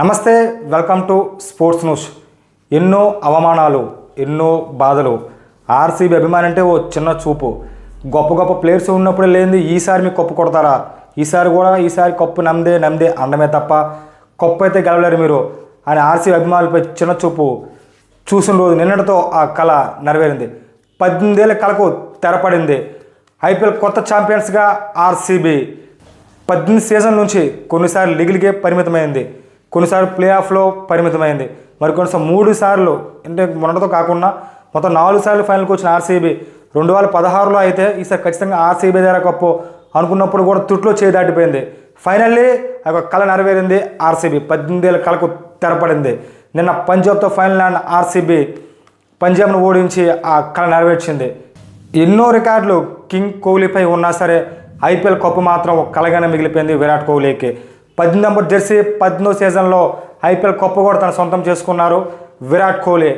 నమస్తే welcome to sports news. ఎన్నో అవమానాలు ఎన్నో బాధలు. ఆర్సీబీ అభిమాని అంటే ఓ చిన్న చూపు. గొప్ప గొప్ప ప్లేయర్స్ ఉన్నప్పుడు లేనిది ఈసారి మీకు కప్పు కొడతారా? ఈసారి కూడా ఈసారి కప్పు నమ్దే నమ్దే అండమే తప్ప కప్పు అయితే గెలవలేరు మీరు అని ఆర్సీబీ అభిమానులపై చిన్న చూపు చూసిన రోజు నిన్నటితో ఆ కళ నెరవేరింది. పద్దెనిమిదేళ్ళ కళకు తెరపడింది. ఐపీఎల్ కొత్త ఛాంపియన్స్గా ఆర్సీబీ. పద్దెనిమిది సీజన్ నుంచి కొన్నిసార్లు లీగ్లకే పరిమితమైంది. కొన్నిసార్లు ప్లే ఆఫ్లో పరిమితమైంది. మరి కొన్నిసార్లు మూడు సార్లు అంటే మొన్నటితో కాకుండా మొత్తం నాలుగు సార్లు ఫైనల్కి వచ్చిన ఆర్సీబీ. రెండు వేల పదహారులో అయితే ఈసారి ఖచ్చితంగా ఆర్సీబీ దగ్గర కప్పు అనుకున్నప్పుడు కూడా తుట్లో చేయి దాటిపోయింది. ఫైనల్లీ ఆ యొక్క కళ నెరవేరింది ఆర్సీబీ. పద్దెనిమిదేళ్ళ కళకు తెరపడింది. నిన్న పంజాబ్తో ఫైనల్ ఆడిన ఆర్సీబీ పంజాబ్ను ఓడించి ఆ కళ నెరవేర్చింది. ఎన్నో రికార్డులు కింగ్ కోహ్లీపై ఉన్నా సరే ఐపీఎల్ కప్పు మాత్రం ఒక కలగానే మిగిలిపోయింది విరాట్ కోహ్లీకి. పద్దెనిమిది నెంబర్ జెర్సీ పద్దెనిమిదో సీజన్లో ఐపీఎల్ కప్పు కూడా తన సొంతం చేసుకున్నారు విరాట్ కోహ్లీ.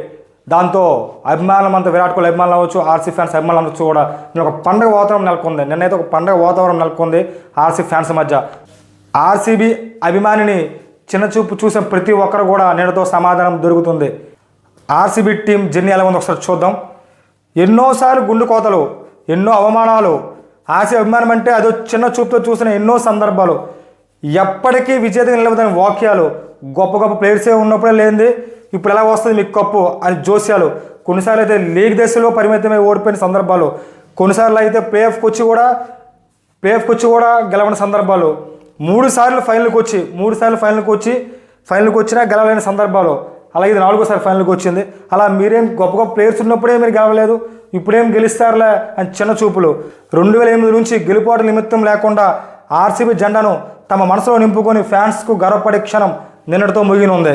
దాంతో అభిమానం అంతా విరాట్ కోహ్లీ అభిమానులు అవ్వచ్చు ఆర్సీ ఫ్యాన్స్ అభిమానులు అవ్వచ్చు కూడా నేను ఒక పండగ వాతావరణం నెలకొంది. నిన్నైతే ఒక పండగ వాతావరణం నెలకొంది ఆర్సీ ఫ్యాన్స్ మధ్య. ఆర్సీబీ అభిమానిని చిన్న చూపు చూసిన ప్రతి ఒక్కరు కూడా నేడుతో సమాధానం దొరుకుతుంది. ఆర్సీబీ టీం జర్నీ ఎలా ఉందో ఒకసారి చూద్దాం. ఎన్నోసార్లు గుండు కోతలు ఎన్నో అవమానాలు ఆర్సీ అభిమానం అంటే అదో చిన్న చూపుతో చూసిన ఎన్నో సందర్భాలు. ఎప్పటికీ విజేతగా నిలబడని వాక్యాలు గొప్ప గొప్ప ప్లేయర్సే ఉన్నప్పుడే లేనిది ఇప్పుడు ఎలా వస్తుంది మీకు కప్పు అని జోస్యాలు. కొన్నిసార్లు అయితే లీగ్ దశలో పరిమితమై ఓడిపోయిన సందర్భాలు. కొన్నిసార్లు అయితే ప్లే ఆఫ్కి వచ్చి కూడా ప్లేఆఫ్కి వచ్చి కూడా గెలవని సందర్భాలు. మూడు సార్లు ఫైనల్కి వచ్చి మూడు సార్లు ఫైనల్కి వచ్చి ఫైనల్కి వచ్చినా గెలవలేని సందర్భాలు. అలాగే ఇది నాలుగోసారి ఫైనల్కి వచ్చింది. అలా మీరేం గొప్ప గొప్ప ప్లేయర్స్ ఉన్నప్పుడే మీరు గెలవలేదు ఇప్పుడేం గెలుస్తారులే అని చిన్న చూపులు. రెండు వేల ఎనిమిది నుంచి గెలుపాటు నిమిత్తం లేకుండా ఆర్సీబీ జెండాను తమ మనసులో నింపుకొని ఫ్యాన్స్కు గర్వపడే క్షణం నిన్నటితో ముగినుంది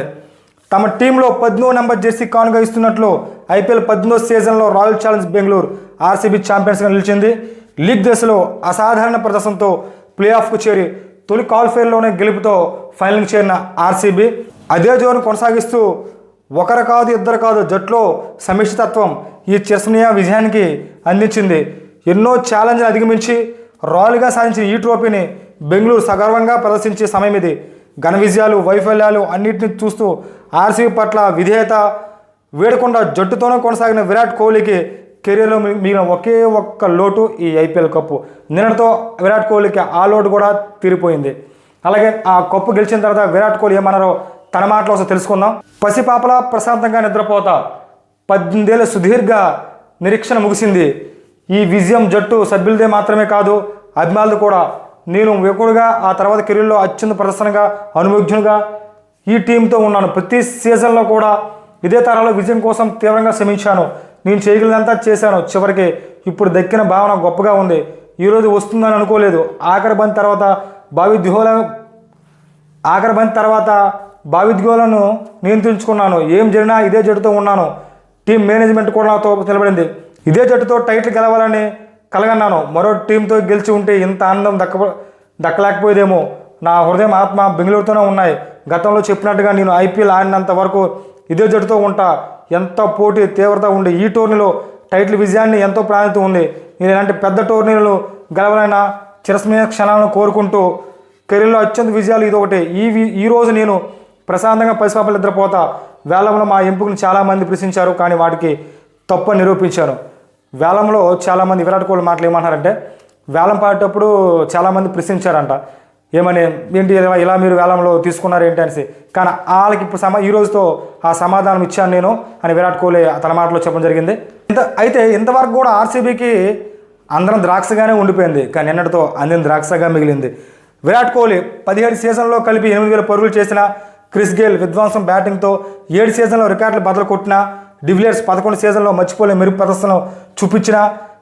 తమ టీంలో పద్మో నెంబర్ జెర్సీ కానుగా ఇస్తున్నట్లు ఐపీఎల్ పద్మో సీజన్లో రాయల్ ఛాలెంజ్ బెంగళూరు ఆర్సీబీ ఛాంపియన్స్గా నిలిచింది. లీగ్ దశలో అసాధారణ ప్రదర్శనతో ప్లే ఆఫ్కు చేరి తొలి క్వాలిఫైర్లోనే గెలుపుతో ఫైనల్కి చేరిన ఆర్సీబీ అదే జోను కొనసాగిస్తూ ఒకరు కాదు ఇద్దరు కాదు జట్లో సమిష్టితత్వం ఈ చిరసనీయ విజయానికి అందించింది. ఎన్నో ఛాలెంజ్లు అధిగమించి రాయల్గా సాధించిన ఈ ట్రోఫీని బెంగళూరు సగర్వంగా ప్రదర్శించే సమయం ఇది. ఘన విజయాలు వైఫల్యాలు అన్నింటినీ చూస్తూ ఆర్సీబీ పట్ల విధేయత వేడకుండా జట్టుతోనే కొనసాగిన విరాట్ కోహ్లీకి కెరీర్లో మిగిలిన ఒకే ఒక్క లోటు ఈ ఐపీఎల్ కప్పు. నిన్నటితో విరాట్ కోహ్లీకి ఆ లోటు కూడా తీరిపోయింది. అలాగే ఆ కప్పు గెలిచిన తర్వాత విరాట్ కోహ్లీ ఏమన్నారో తన మాటలో ఒకసారి తెలుసుకుందాం. పసిపాపలా ప్రశాంతంగా నిద్రపోతా పద్దెనిమిదేళ్ళ సుదీర్ఘ నిరీక్షణ ముగిసింది. ఈ విజయం జట్టు సభ్యులదే మాత్రమే కాదు అభిమానులు కూడా. నేను యువకుడుగా ఆ తర్వాత కెరీర్లో అత్యంత ప్రదర్శనగా అనుభవజ్ఞునిగా ఈ టీంతో ఉన్నాను. ప్రతి సీజన్లో కూడా ఇదే తరాలో విజయం కోసం తీవ్రంగా శ్రమించాను. నేను చేయగలిగినంతా చేశాను. చివరికి ఇప్పుడు దక్కిన భావన గొప్పగా ఉంది. ఈరోజు వస్తుందని అనుకోలేదు. ఆఖరి బంద్ తర్వాత భావి ఆఖరి బంద్ తర్వాత భావిద్గోలను నియంత్రించుకున్నాను. ఏం జరిగినా ఇదే జట్టుతో ఉన్నాను. టీం మేనేజ్మెంట్ కూడా నాతో నిలబడింది. ఇదే జట్టుతో టైటిల్ గెలవాలని కలగన్నాను. మరో టీంతో గెలిచి ఉంటే ఇంత ఆనందం దక్క దక్కలేకపోయేదేమో. నా హృదయం ఆత్మ బెంగళూరుతోనే ఉన్నాయి. గతంలో చెప్పినట్టుగా నేను ఐపీఎల్ ఆడినంత వరకు ఇదే జట్టుతో ఉంటా. ఎంత పోటీ తీవ్రత ఉండి ఈ టోర్నీలో టైటిల్ విజయాన్ని ఎంతో ప్రాధాన్యత ఉంది. నేను ఇలాంటి పెద్ద టోర్నీలు గెలవలైన చిరస్మయ క్షణాలను కోరుకుంటూ కెరీర్లో అత్యంత విజయాలు ఇది ఒకటి. ఈ వి- ఈ రోజు నేను ప్రశాంతంగా పసిపాపలు నిద్రపోతా. వేలంలో మా ఎంపికను చాలామంది ప్రశ్నించారు. కానీ వాటికి తప్పని నిరూపించాను వేలంలో చాలామంది విరాట్ కోహ్లీ మాటలు ఏమంటారంటే వేలం పాడేటప్పుడు చాలామంది ప్రశ్నించారంట. ఏమని ఏంటి ఇలా మీరు వేలంలో తీసుకున్నారు ఏంటి అనేసి. కానీ వాళ్ళకి ఇప్పుడు సమా ఈ రోజుతో ఆ సమాధానం ఇచ్చాను నేను అని విరాట్ కోహ్లీ తన మాటలో చెప్పడం జరిగింది. ఇంత అయితే ఇంతవరకు కూడా ఆర్సీబీకి అందరం ద్రాక్షగానే ఉండిపోయింది. కానీ నిన్నటితో అందిన ద్రాక్షగా మిగిలింది. విరాట్ కోహ్లీ పదిహేడు సీజన్లో కలిపి ఎనిమిది వేల పరుగులు చేసిన క్రిస్ గేల్ విధ్వంసం బ్యాటింగ్తో ఏడు సీజన్లో రికార్డులు బదులు కొట్టినా డివిలియర్స్ పదకొండు సీజన్లో మర్చిపోలే మెరుగు ప్రదర్శన చూపించినా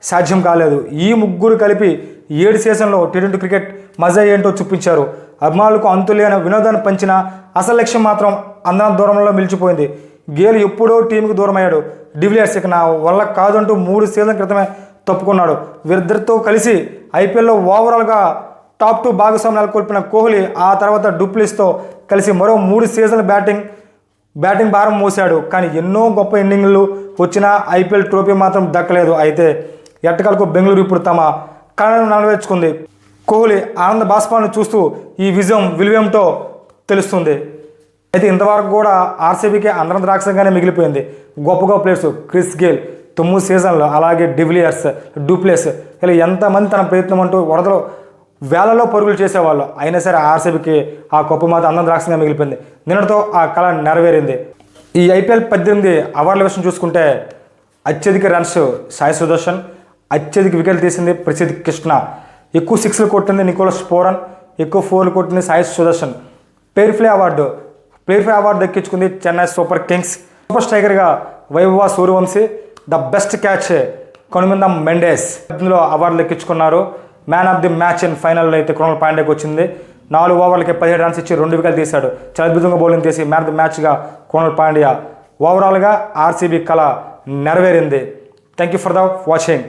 సాధ్యం కాలేదు. ఈ ముగ్గురు కలిపి ఏడు సీజన్లో టీ ట్వంటీ క్రికెట్ మజా ఏంటో చూపించారు. అభిమానులకు అంతులేని వినోదాన్ని పంచిన అసలు లక్ష్యం మాత్రం అందరం దూరంలో నిలిచిపోయింది గేల్ ఎప్పుడో టీంకి దూరమయ్యాడు. డివిలియర్స్ ఇక నా వల్ల కాదంటూ మూడు సీజన్ క్రితమే తప్పుకున్నాడు. వీరిద్దరితో కలిసి ఐపీఎల్లో ఓవరాల్గా టాప్ టూ భాగస్వామ్యాలు కోల్పిన కోహ్లీ ఆ తర్వాత డూప్లిస్తో కలిసి మరో మూడు సీజన్ల బ్యాటింగ్ బ్యాటింగ్ భారం మోసాడు కానీ ఎన్నో గొప్ప ఇన్నింగ్లు వచ్చినా ఐపీఎల్ ట్రోఫీ మాత్రం దక్కలేదు. అయితే ఎట్టకలకు బెంగళూరు ఇప్పుడు తమ కళను నెరవేర్చుకుంది కోహ్లీ ఆనంద బాష్పాలను చూస్తూ ఈ విజయం విలువేమిటో తెలుస్తుంది. అయితే ఇంతవరకు కూడా ఆర్సీబీకి అందరం ద్రాక్షంగానే మిగిలిపోయింది. గొప్ప గొప్ప ప్లేయర్స్ క్రిస్ గేల్ తొమ్మిది సీజన్లు అలాగే డివిలియర్స్ డూప్లేస్ ఇలా ఎంతమంది తన ప్రయత్నం అంటూ వరదలో వేలలో పరుగులు చేసేవాళ్ళు. అయినా సరే ఆర్సీబీకి ఆ గొప్ప మాత అందం ద్రాక్షంగా మిగిలిపోయింది. నిన్నటితో ఆ కళ నెరవేరింది. ఈ ఐపీఎల్ పద్దెనిమిది అవార్డుల విషయం చూసుకుంటే అత్యధిక రన్స్ సాయి సుదర్శన్ అత్యధిక వికెట్లు తీసింది ప్రసిద్ధ్ కృష్ణ. ఎక్కువ సిక్స్లు కొట్టింది నికోలస్ పోరన్ ఎక్కువ ఫోర్లు కొట్టింది Sai Sudharsan. Player play award. ప్లేయర్ఫ్లే award దక్కించుకుంది Chennai super kings. Super స్ట్రైకర్గా Vaibhav Suryavanshi the best catch Kamindu Mendis. ఇందులో అవార్డులు ఎక్కించుకున్నారు man of the match in ఫైనల్లో అయితే కృణాల్ పాండేకి వచ్చింది. నాలుగు ఓవర్లకి పదిహేడు రన్స్ ఇచ్చి రెండు వికెట్లు తీశాడు. చాలా అద్భుతంగా బౌలింగ్ తీసి మ్యాన్ ఆఫ్ ది మ్యాచ్గా కృణాల్ పాండ్యా ఓవరాల్గా ఆర్సీబీ కళ నెరవేరింది. Thank you for the watching